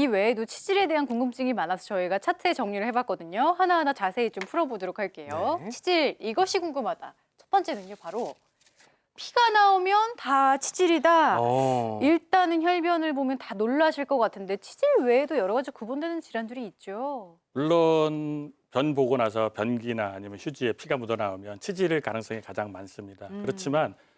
이 외에도 치질에 대한 궁금증이 많아서 저희가 차트에 정리를 해봤거든요. 하나하나 자세히 좀 풀어보도록 할게요. 네. 치질 이것이 궁금하다. 첫 번째는요, 바로 피가 나오면 다 치질이다. 어. 일단은 혈변을 보면 다 놀라실 것 같은데 치질 외에도 여러 가지 구분되는 질환들이 있죠. 물론 변 보고 나서 변기나 아니면 휴지에 피가 묻어 나오면 치질일 가능성이 가장 많습니다. 음. 그렇지만 어,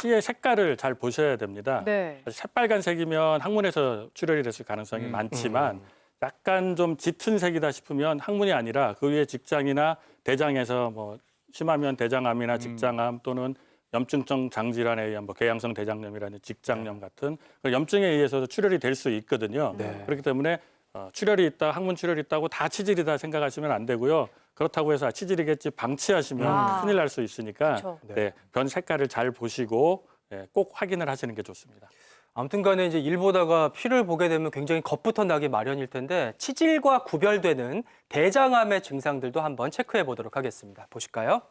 피의 색깔을 잘 보셔야 됩니다. 네. 새빨간색이면 항문에서 출혈이 됐을 가능성이 음. 많지만 약간 좀 짙은 색이다 싶으면 항문이 아니라 그 위에 직장이나 대장에서 뭐 심하면 대장암이나 직장암 또는 염증성 장질환에 의한 뭐 궤양성 대장염이라는 직장염 같은 그 염증에 의해서도 출혈이 될 수 있거든요. 네. 그렇기 때문에 어, 출혈이 있다, 항문 출혈이 있다고 다 치질이다 생각하시면 안 되고요. 그렇다고 해서 아, 치질이겠지 방치하시면 아. 큰일 날 수 있으니까 그렇죠. 네, 변 색깔을 잘 보시고 예, 꼭 확인을 하시는 게 좋습니다. 아무튼 간에 이제 일 보다가 피를 보게 되면 굉장히 겁부터 나기 마련일 텐데 치질과 구별되는 대장암의 증상들도 한번 체크해 보도록 하겠습니다. 보실까요?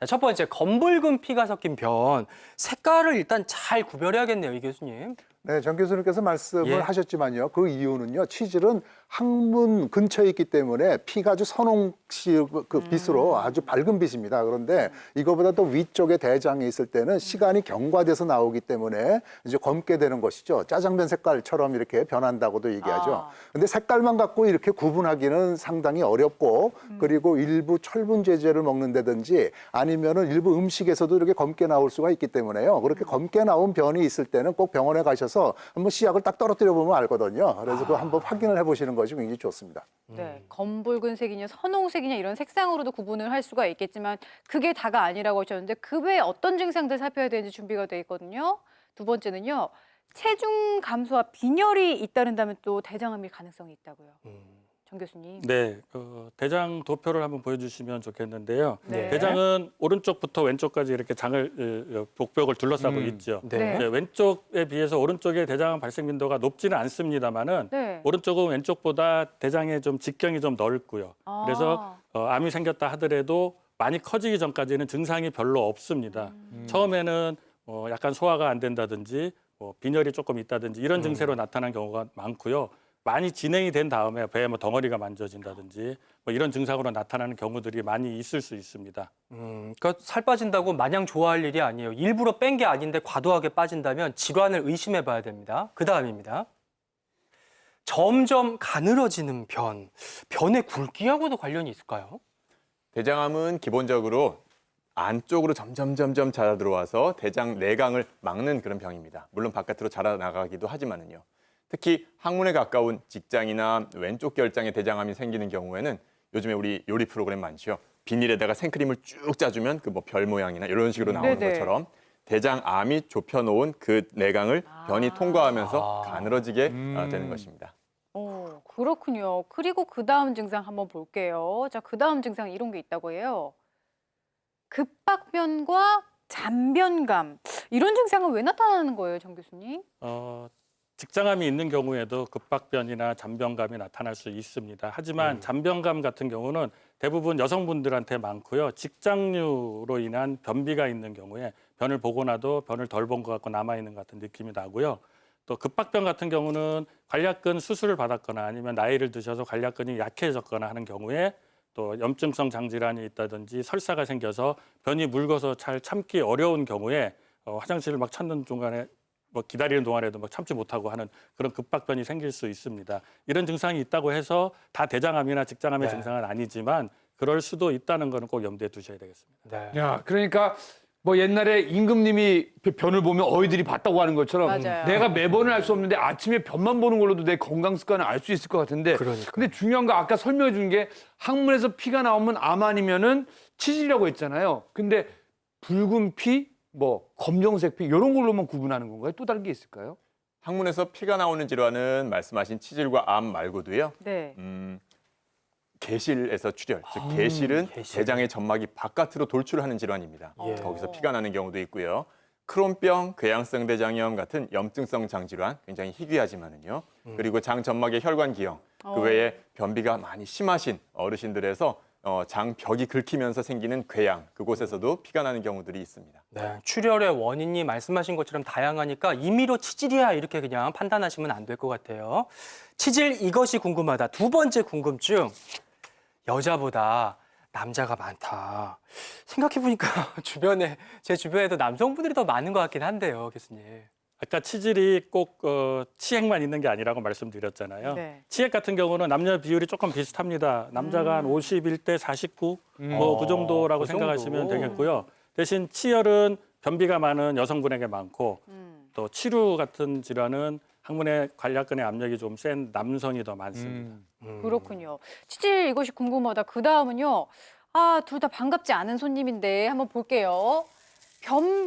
자, 첫 번째, 검붉은 피가 섞인 변. 색깔을 일단 잘 구별해야겠네요, 이 교수님. 네, 정 교수님께서 말씀을 예. 하셨지만요. 그 이유는요. 치질은 항문 근처에 있기 때문에 피가 아주 선홍시 그 빛으로 아주 밝은 빛입니다. 그런데 이거보다 또 위쪽에 대장에 있을 때는 시간이 경과돼서 나오기 때문에 이제 검게 되는 것이죠. 짜장면 색깔처럼 이렇게 변한다고도 얘기하죠. 아. 근데 색깔만 갖고 이렇게 구분하기는 상당히 어렵고 그리고 일부 철분 제제를 먹는다든지 아니면은 일부 음식에서도 이렇게 검게 나올 수가 있기 때문에요. 그렇게 검게 나온 변이 있을 때는 꼭 병원에 가셔서 한번 시약을 딱 떨어뜨려 보면 알거든요. 그래서 그거 한번 확인을 해보시는 것이 굉장히 좋습니다. 네, 검붉은색이냐 선홍색이냐 이런 색상으로도 구분을 할 수가 있겠지만 그게 다가 아니라고 하셨는데 그 외에 어떤 증상들 살펴야 되는지 준비가 돼 있거든요. 두 번째는요. 체중 감소와 빈혈이 잇따른다면 또 대장암일 가능성이 있다고요. 정 교수님. 네, 그 대장 도표를 한번 보여주시면 좋겠는데요. 네. 대장은 오른쪽부터 왼쪽까지 이렇게 장을 어, 어, 복벽을 둘러싸고 음, 있죠. 네. 네, 왼쪽에 비해서 오른쪽의 대장암 발생 빈도가 높지는 않습니다만은 네. 오른쪽은 왼쪽보다 대장의 좀 직경이 좀 넓고요. 아. 그래서 어, 암이 생겼다 하더라도 많이 커지기 전까지는 증상이 별로 없습니다. 처음에는 어, 약간 소화가 안 된다든지 뭐 빈혈이 조금 있다든지 이런 증세로 나타난 경우가 많고요. 많이 진행이 된 다음에 배에 뭐 덩어리가 만져진다든지 뭐 이런 증상으로 나타나는 경우들이 많이 있을 수 있습니다. 음, 그러니까 살 빠진다고 마냥 좋아할 일이 아니에요. 일부러 뺀 게 아닌데 과도하게 빠진다면 질환을 의심해 봐야 됩니다. 그 다음입니다. 점점 가늘어지는 변. 변의 굵기하고도 관련이 있을까요? 대장암은 기본적으로 안쪽으로 점점 점점 자라 들어와서 대장 내강을 막는 그런 병입니다. 물론 바깥으로 자라 나가기도 하지만은요. 특히 항문에 가까운 직장이나 왼쪽 결장에 대장암이 생기는 경우에는 요즘에 우리 요리 프로그램 많죠. 비닐에다가 생크림을 쭉 짜주면 그 뭐 별 모양이나 이런 식으로 나오는 네네. 것처럼 대장암이 좁혀놓은 그 내강을 변이 통과하면서 아. 가늘어지게 어, 음. 되는 것입니다. 어, 그렇군요. 그리고 그 다음 증상 한번 볼게요. 자, 그 다음 증상 이런 게 있다고 해요. 급박변과 잔변감. 이런 증상은 왜 나타나는 거예요, 정 교수님? 어, 직장암이 있는 경우에도 급박변이나 잔변감이 나타날 수 있습니다. 하지만 음. 잔변감 같은 경우는 대부분 여성분들한테 많고요. 직장류로 인한 변비가 있는 경우에 변을 보고 나도 변을 덜 본 것 같고 남아 있는 것 같은 느낌이 나고요. 또 급박변 같은 경우는 관략근 수술을 받았거나 아니면 나이를 드셔서 관략근이 약해졌거나 하는 경우에 또 염증성 장질환이 있다든지 설사가 생겨서 변이 묽어서 잘 참기 어려운 경우에 어, 화장실을 막 찾는 중간에 뭐 기다리는 동안에도 막 참지 못하고 하는 그런 급박변이 생길 수 있습니다. 이런 증상이 있다고 해서 다 대장암이나 직장암의 네. 증상은 아니지만 그럴 수도 있다는 거는 꼭 염두에 두셔야 되겠습니다. 네. 야, 그러니까 뭐 옛날에 임금님이 변을 보면 어이들이 봤다고 하는 것처럼 맞아요. 내가 매번은 알수 없는데 아침에 변만 보는 걸로도 내 건강 습관을 알 수 있을 것 같은데 그러니까요. 근데 중요한 거 아까 설명해 준 게 항문에서 피가 나오면 암 아니면은 치질이라고 했잖아요. 근데 붉은 피, 뭐 검정색 피 이런 걸로만 구분하는 건가요? 또 다른 게 있을까요? 항문에서 피가 나오는 질환은 말씀하신 치질과 암 말고도요. 네. 음, 개실에서 출혈, 즉 아, 개실은 개실. 대장의 점막이 바깥으로 돌출하는 질환입니다. 예. 거기서 피가 나는 경우도 있고요. 크론병, 궤양성 대장염 같은 염증성 장질환 굉장히 희귀하지만은요. 그리고 장 점막의 혈관 기형, 어. 그 외에 변비가 많이 심하신 어르신들에서 어, 장벽이 긁히면서 생기는 궤양 그곳에서도 피가 나는 경우들이 있습니다. 네, 출혈의 원인이 말씀하신 것처럼 다양하니까 임의로 치질이야 이렇게 그냥 판단하시면 안 될 것 같아요. 치질 이것이 궁금하다. 두 번째 궁금증. 여자보다 남자가 많다. 생각해 보니까 주변에 제 주변에도 남성분들이 더 많은 것 같긴 한데요, 교수님. 아까 치질이 꼭 어, 치핵만 있는 게 아니라고 말씀드렸잖아요. 네. 치핵 같은 경우는 남녀 비율이 조금 비슷합니다. 남자가 한 51대 49, 뭐그 어, 정도라고 그 생각하시면 정도. 되겠고요. 대신 치열은 변비가 많은 여성분에게 많고 음. 또 치루 같은 질환은 항문의 관략근의 압력이 좀 센 남성이 더 많습니다. 음. 그렇군요. 치질 이것이 궁금하다. 그 다음은요. 아, 둘 다 반갑지 않은 손님인데 한번 볼게요. 변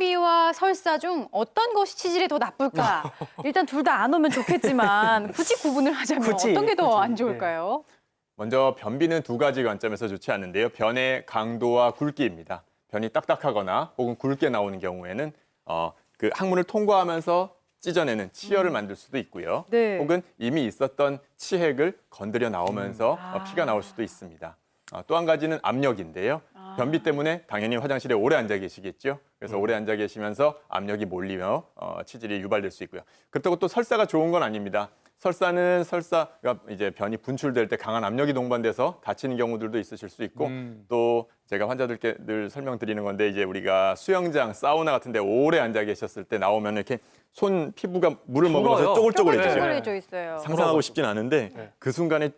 설사 중 어떤 것이 치질에 더 나쁠까? 일단 둘 다 안 오면 좋겠지만 굳이 구분을 하자면 굳이, 어떤 게더 굳이. 안 좋을까요? 먼저 변비는 두 가지 관점에서 좋지 않은데요. 변의 강도와 굵기입니다. 변이 딱딱하거나 혹은 굵게 나오는 경우에는 어, 그 항문을 통과하면서 찢어내는 치열을 만들 수도 있고요. 네. 혹은 이미 있었던 치핵을 건드려 나오면서 아. 어, 피가 나올 수도 있습니다. 어, 또한 가지는 압력인데요. 변비 때문에 당연히 화장실에 오래 앉아 계시겠죠. 그래서 오래 앉아 계시면서 압력이 몰리며 어, 치질이 유발될 수 있고요. 그렇다고 또 설사가 좋은 건 아닙니다. 설사는 설사가 이제 변이 분출될 때 강한 압력이 동반돼서 다치는 경우들도 있으실 수 있고 음. 또 제가 환자들께 늘 설명드리는 건데 이제 우리가 수영장, 사우나 같은 데 오래 앉아 계셨을 때 나오면 이렇게 손 피부가 물을 먹으면서. 쪼글쪼글해지죠. 쪼글쪼글해져 있어요. 상상하고 싶진 않은데 네. 그 순간에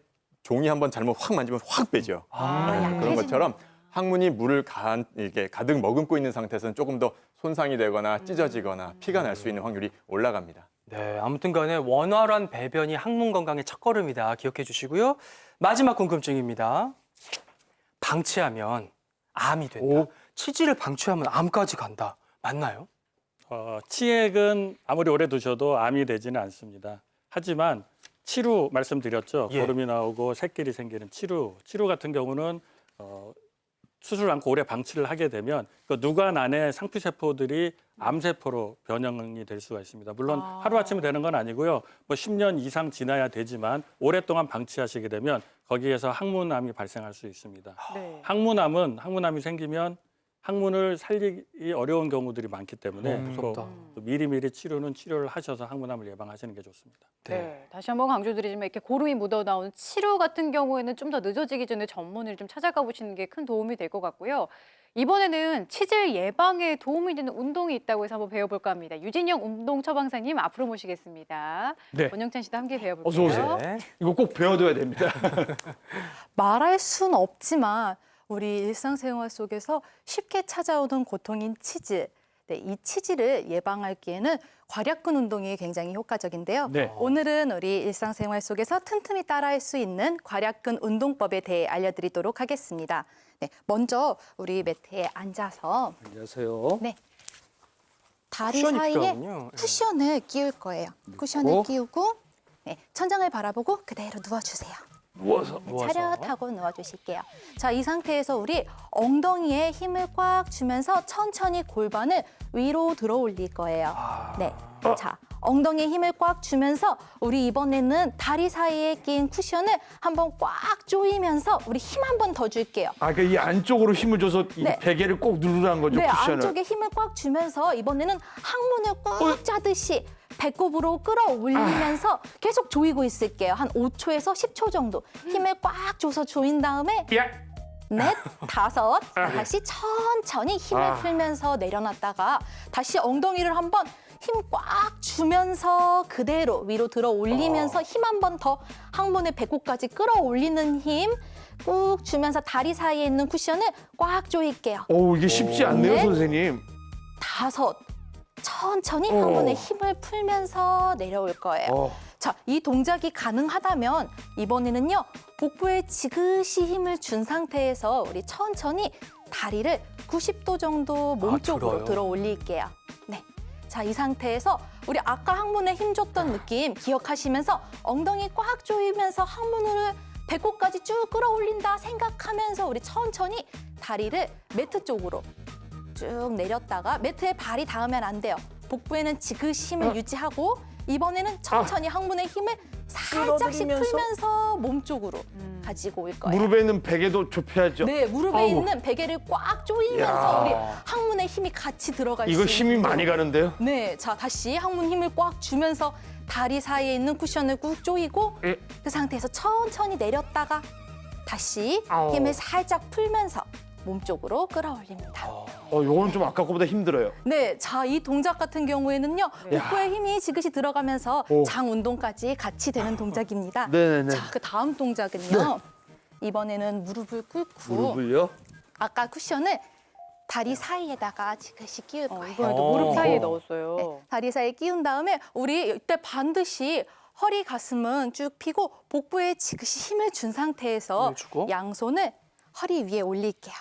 종이 한번 잘못 확 만지면 확 빼죠. 아, 네, 그런. 것처럼 항문이 물을 가, 이렇게 가득 머금고 있는 상태에서는 조금 더 손상이 되거나 찢어지거나 피가 날 수 있는 확률이 올라갑니다. 네, 아무튼 간에 원활한 배변이 항문 건강의 첫걸음이다. 기억해 주시고요. 마지막 궁금증입니다. 방치하면 암이 된다. 오. 치질을 방치하면 암까지 간다. 맞나요? 어, 치핵은 아무리 오래 두셔도 암이 되지는 않습니다. 하지만 치루 말씀드렸죠. 예. 고름이 나오고 새끼리 생기는 치루. 치루 같은 경우는 어, 수술 않고 오래 방치를 하게 되면 그 누관 안에 상피세포들이 암세포로 변형이 될 수가 있습니다. 물론 아. 하루아침에 되는 건 아니고요. 뭐 10년 이상 지나야 되지만 오랫동안 방치하시게 되면 거기에서 항문암이 발생할 수 있습니다. 네. 항문암은 항문암이 생기면 항문을 살리기 어려운 경우들이 많기 때문에 너무 무섭다. 또 미리미리 치료는 치료를 하셔서 항문암을 예방하시는 게 좋습니다. 네. 다시 한번 강조드리지만 이렇게 고름이 묻어 나오는 치료 같은 경우에는 좀 더 늦어지기 전에 전문의를 좀 찾아가 보시는 게 큰 도움이 될 것 같고요. 이번에는 치질 예방에 도움이 되는 운동이 있다고 해서 한번 배워볼까 합니다. 유진영 운동 처방사님 앞으로 모시겠습니다. 네. 원영찬 씨도 함께 배워볼게요. 어서 오세요. 네. 이거 꼭 배워둬야 됩니다. 말할 순 없지만 우리 일상생활 속에서 쉽게 찾아오는 고통인 치질. 네, 이 치질을 예방하기에는 괄약근 운동이 굉장히 효과적인데요. 네. 오늘은 우리 일상생활 속에서 튼튼히 따라할 수 있는 괄약근 운동법에 대해 알려드리도록 하겠습니다. 네, 먼저 우리 매트에 앉아서 안녕하세요. 네, 다리 쿠션이 사이에 필요하군요. 예. 쿠션을 끼울 거예요. 쿠션을 어? 끼우고 네, 천장을 바라보고 그대로 누워주세요. 누워서. 네, 누워서. 차렷하고 누워주실게요. 자, 이 상태에서 우리 엉덩이에 힘을 꽉 주면서 천천히 골반을 위로 들어 올릴 거예요. 아. 네. 자, 엉덩이에 힘을 꽉 주면서 우리 이번에는 다리 사이에 낀 쿠션을 한번 꽉 조이면서 우리 힘 한 번 더 줄게요. 아, 그러니까 이 안쪽으로 힘을 줘서 이 네. 베개를 꼭 누르라는 거죠, 네, 쿠션을. 안쪽에 힘을 꽉 주면서 이번에는 항문을 꽉 어? 짜듯이 배꼽으로 끌어올리면서 계속 조이고 있을게요. 한 5초에서 10초 정도 힘을 꽉 줘서 조인 다음에 야! 넷, 다섯, 다시 천천히 힘을 아. 풀면서 내려놨다가 다시 엉덩이를 한번 힘 꽉 주면서 그대로 위로 들어 올리면서 힘 한 번 더 항문의 배꼽까지 끌어올리는 힘 꾹 주면서 다리 사이에 있는 쿠션을 꽉 조일게요. 오, 이게 쉽지 않네요, 네. 선생님. 다섯, 천천히 어. 항문에 힘을 풀면서 내려올 거예요. 어. 자, 이 동작이 가능하다면 이번에는요, 복부에 지그시 힘을 준 상태에서 우리 천천히 다리를 90도 정도 몸 아, 쪽으로 들어요? 들어 올릴게요. 네. 자, 이 상태에서 우리 아까 항문에 힘 줬던 느낌 기억하시면서 엉덩이 꽉 조이면서 항문을 배꼽까지 쭉 끌어올린다 생각하면서 우리 천천히 다리를 매트 쪽으로 쭉 내렸다가 매트에 발이 닿으면 안 돼요. 복부에는 지그시 힘을 어. 유지하고 이번에는 천천히 항문의 힘을 살짝씩 끌어들이면서? 풀면서 몸 쪽으로 음. 가지고 올 거예요. 무릎에 있는 베개도 좁혀야죠. 네, 무릎에 아우. 있는 베개를 꽉 조이면서 야. 우리 항문에 힘이 같이 들어갈 수 이거 힘이 있도록. 많이 가는데요. 네, 자 다시 항문 힘을 꽉 주면서 다리 사이에 있는 쿠션을 꾹 조이고 예. 그 상태에서 천천히 내렸다가 다시 아우. 힘을 살짝 풀면서 몸 쪽으로 끌어올립니다. 어, 요거는 좀 아까 거보다 힘들어요. 네, 자 이 동작 같은 경우에는요 복부에 힘이 지그시 들어가면서 오. 장 운동까지 같이 되는 동작입니다. 네네네. 자, 그 다음 동작은요. 이번에는 무릎을 꿇고 무릎을요? 아까 쿠션을 다리 사이에다가 지그시 끼울 어, 거예요. 이번에도 어. 무릎 사이에 어. 넣었어요. 네, 다리 사이에 끼운 다음에 우리 이때 반드시 허리 가슴은 쭉 펴고 복부에 지그시 힘을 준 상태에서 주고. 양손을 허리 위에 올릴게요.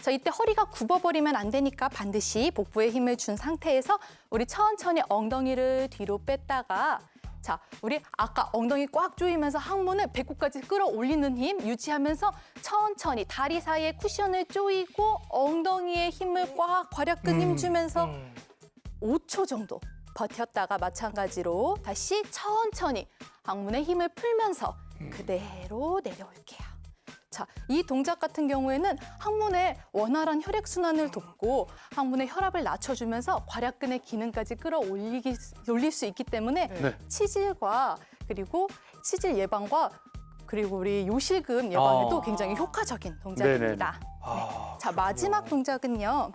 네. 자, 이때 허리가 굽어버리면 안 되니까 반드시 복부에 힘을 준 상태에서 우리 천천히 엉덩이를 뒤로 뺐다가 자, 우리 아까 엉덩이 꽉 조이면서 항문을 배꼽까지 끌어올리는 힘 유지하면서 천천히 다리 사이에 쿠션을 조이고 엉덩이에 힘을 꽉 과략근 힘 주면서 5초 정도 버텼다가 마찬가지로 다시 천천히 항문에 힘을 풀면서 그대로 내려올게요. 자, 이 동작 같은 경우에는 항문의 원활한 혈액 순환을 돕고 항문의 혈압을 낮춰주면서 괄약근의 기능까지 끌어올리기 올릴 수 있기 때문에 네. 치질과 그리고 치질 예방과 그리고 우리 요실금 예방에도 아. 굉장히 효과적인 동작입니다. 아, 자 마지막 동작은요.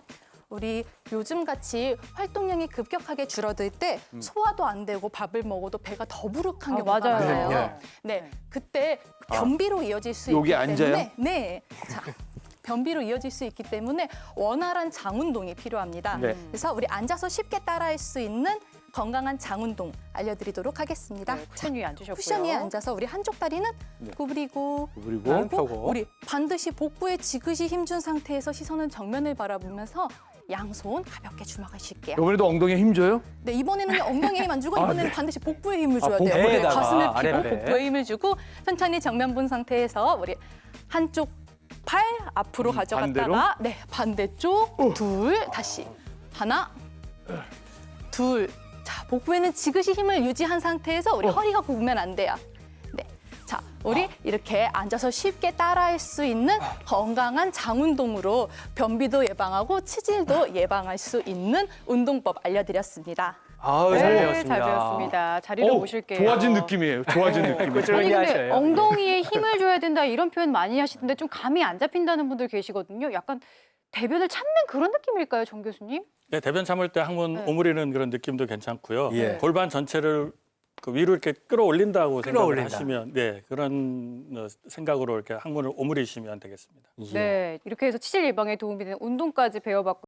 우리 요즘 같이 활동량이 급격하게 줄어들 때 소화도 안 되고 밥을 먹어도 배가 더부룩한 아, 경우가 맞아요. 많아요. 네, 네, 네. 그때 변비로 이어질 수 여기 있기 앉아요? 때문에 네, 자 변비로 이어질 수 있기 때문에 원활한 장 운동이 필요합니다. 네. 그래서 우리 앉아서 쉽게 따라할 수 있는 건강한 장 운동 알려드리도록 하겠습니다. 네, 쿠션 위에 앉으셨고요. 쿠션 위에 앉아서 우리 한쪽 다리는 구부리고 그리고 네. 펴고. 우리 반드시 복부에 지그시 힘준 상태에서 시선은 정면을 바라보면서 양손 가볍게 주먹을 쥘게요. 이번에도 엉덩이에 힘 줘요? 네, 이번에는 엉덩이에 힘 안 주고 이번에는 반드시 복부에 힘을 줘야 아, 돼요. 복부에다가, 가슴을 펴고 아랫배. 복부에 힘을 주고 천천히 정면 본 상태에서 우리 한쪽 팔 앞으로 가져갔다가 반대로? 네, 반대쪽 둘 다시 하나 둘. 자, 복부에는 지그시 힘을 유지한 상태에서 우리 허리가 굽으면 안 돼요. 네. 자, 우리 이렇게 앉아서 쉽게 따라할 수 있는 건강한 장 운동으로 변비도 예방하고 치질도 예방할 수 있는 운동법 알려드렸습니다. 아우, 잘 네, 배웠습니다. 잘 배웠습니다. 자리로 어, 모실게요. 좋아진 느낌이에요. 좋아진 느낌. 아니 근데. 엉덩이에 힘을 줘야 된다 이런 표현 많이 하시던데 좀 감이 안 잡힌다는 분들 계시거든요. 약간 대변을 참는 그런 느낌일까요, 정 교수님? 네, 대변 참을 때 항문 네. 오므리는 그런 느낌도 괜찮고요. 예. 골반 전체를 그 위로 이렇게 끌어올린다고 생각을 끌어올린다. 하시면 네 그런 어, 생각으로 이렇게 항문을 오므리시면 되겠습니다. 예. 네, 이렇게 해서 치질 예방에 도움이 되는 운동까지 배워봤고.